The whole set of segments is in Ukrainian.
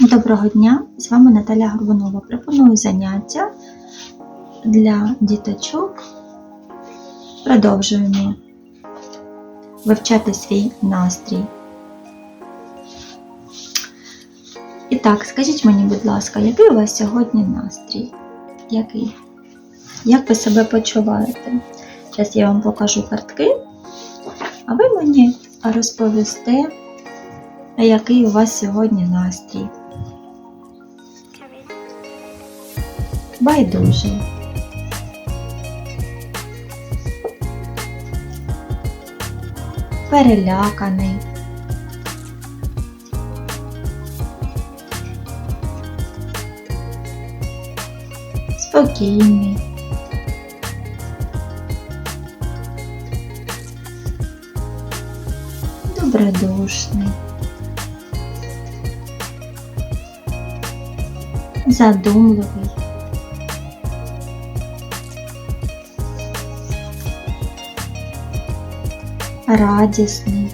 Доброго дня! З вами Наталя Горбунова. Пропоную заняття для діточок. Продовжуємо вивчати свій настрій. І так, скажіть мені, будь ласка, який у вас сьогодні настрій? Який? Як ви себе почуваєте? Зараз я вам покажу картки, а ви мені розповісте, який у вас сьогодні настрій. Байдужий. Переляканий. Спокійний. Добродушний. Задумливий. Радісний.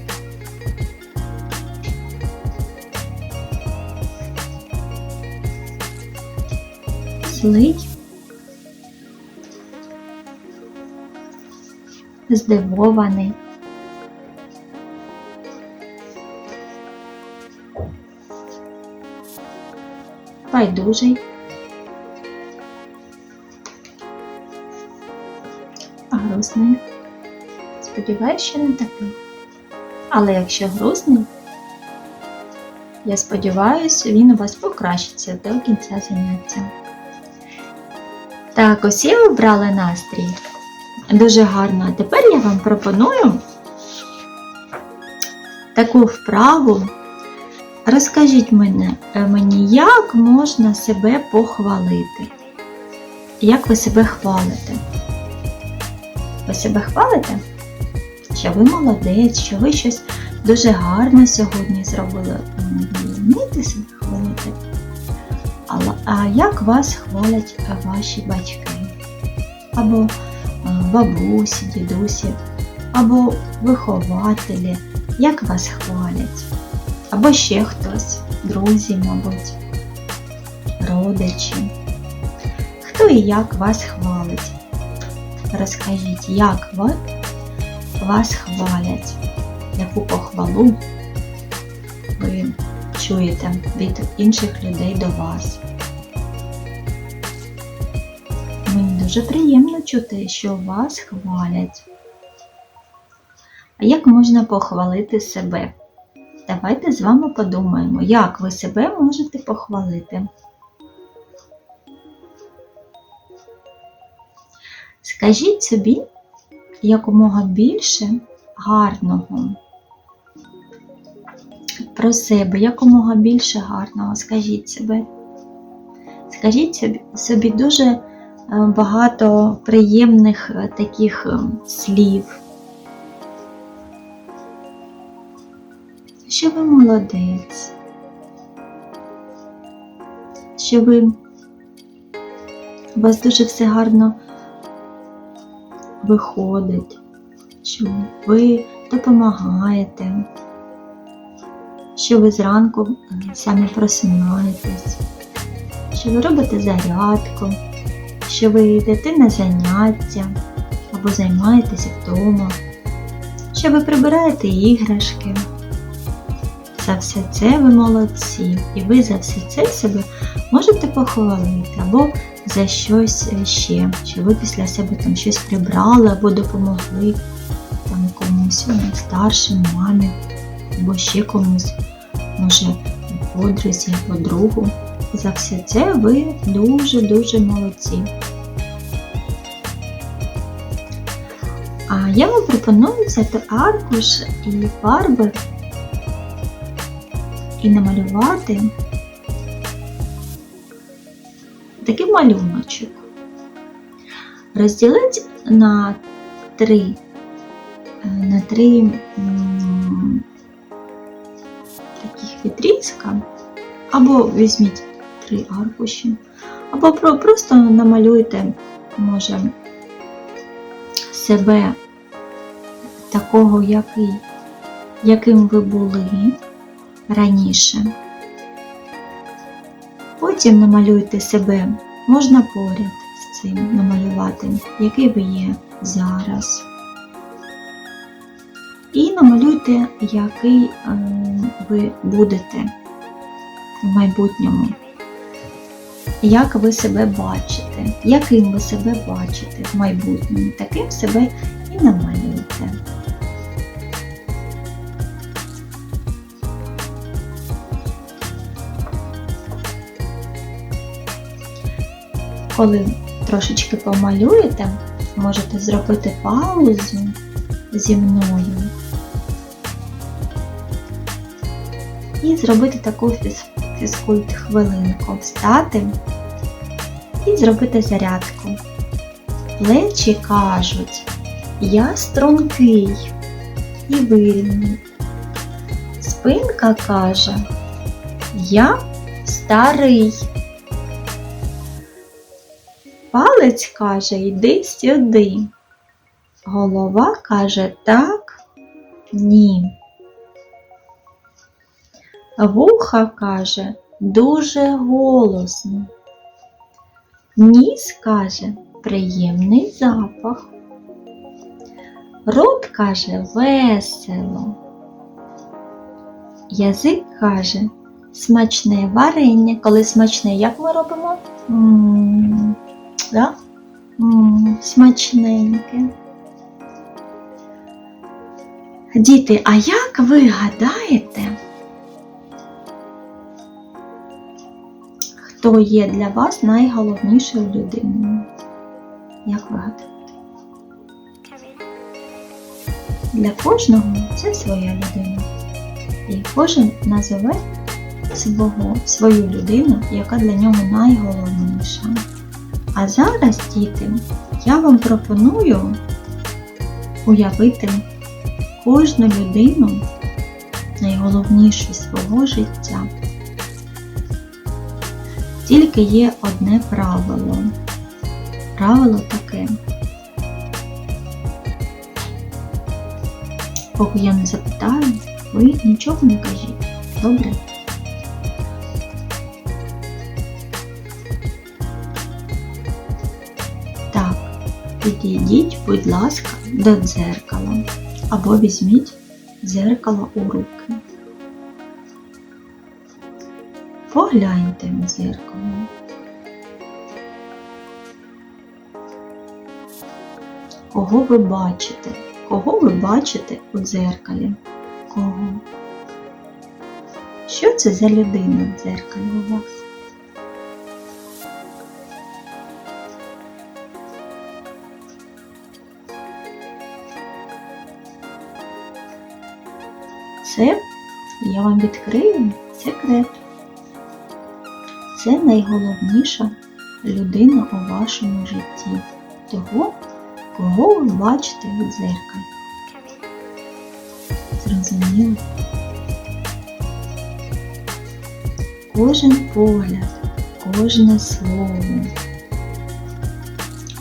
Злий. Здивований. Байдужий. Грустний. Сподіваюсь, що не такий. Але якщо грустний, я сподіваюся, він у вас покращиться до кінця заняття. Так, усі обрали настрій. Дуже гарно. А тепер я вам пропоную таку вправу. Розкажіть е, мені, як можна себе похвалити? Як ви себе хвалите? Ви себе хвалите? Що ви молодець, що ви щось дуже гарне сьогодні зробили. Вмієте себе хвалити? А як вас хвалять ваші батьки? Або е, бабусі, дідусі, або вихователі? Як вас хвалять? Або ще хтось, друзі, мабуть, родичі. Хто і як вас хвалить? Розкажіть, як ви, вас хвалять, яку похвалу ви чуєте від інших людей до вас. Мені дуже приємно чути, що вас хвалять. А як можна похвалити себе? Давайте з вами подумаємо, як ви себе можете похвалити. Скажіть собі якомога більше гарного про себе, якомога більше гарного, скажіть себе. Скажіть собі, дуже е, багато приємних е, таких е, слів. Що ви молодець, що ви у вас дуже все гарно виходить, що ви допомагаєте, що ви зранку самі просинаєтесь, що ви робите зарядку, що ви йдете на заняття або займаєтеся вдома, що ви прибираєте іграшки. За все це ви молодці, і ви за все це себе можете похвалити або за щось ще, що ви після себе там щось прибрали або допомогли там комусь ну, старшим, мамі, або ще комусь, може, подрузі, або другу. За все це ви дуже-дуже молодці. А я вам пропоную взяти аркуш і фарби і намалювати такий малюночок. Розділіть на три, е, на три таких відрізка, або візьміть три аркуші, або просто намалюйте, може, себе такого, який, яким ви були раніше. Потім намалюйте себе, можна поряд з цим намалювати, який ви є зараз. І намалюйте, який е, ви будете в майбутньому. Як ви себе бачите, яким ви себе бачите в майбутньому, таким себе і намалюйте. Коли трошечки помалюєте, можете зробити паузу зі мною і зробити таку фіз- фізкульт хвилинку. Встати і зробити зарядку. Плечі кажуть, я стрункий і вільний. Спинка каже, я старий. Палець каже, йди сюди. Голова каже так, ні. Вуха каже дуже голосно. Ніс каже приємний запах. Рот каже весело. Язик каже смачне варення. Коли смачне, як ми робимо? М, да? М, смачненьке. Діти, а як ви гадаєте, хто є для вас найголовнішою людиною? Як ви гадаєте? Для кожного це своя людина. І кожен називе свого, свою людину, яка для нього найголовніша. А зараз, діти, я вам пропоную уявити кожну людину найголовнішу свого життя. Тільки є одне правило. Правило таке. Поки я не запитаю, ви нічого не кажіть. Добре? Підійдіть, будь ласка, до дзеркала або візьміть дзеркало у руки. Погляньте в дзеркало. Кого ви бачите? Кого ви бачите у дзеркалі? Кого? Що це за людина в дзеркалі у вас? Це я вам відкрию секрет. Це найголовніша людина у вашому житті. Того, кого ви бачите у дзеркалі. Зрозуміло? Кожен погляд, кожне слово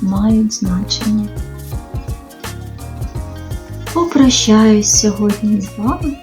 мають значення. Попрощаюсь сьогодні з вами.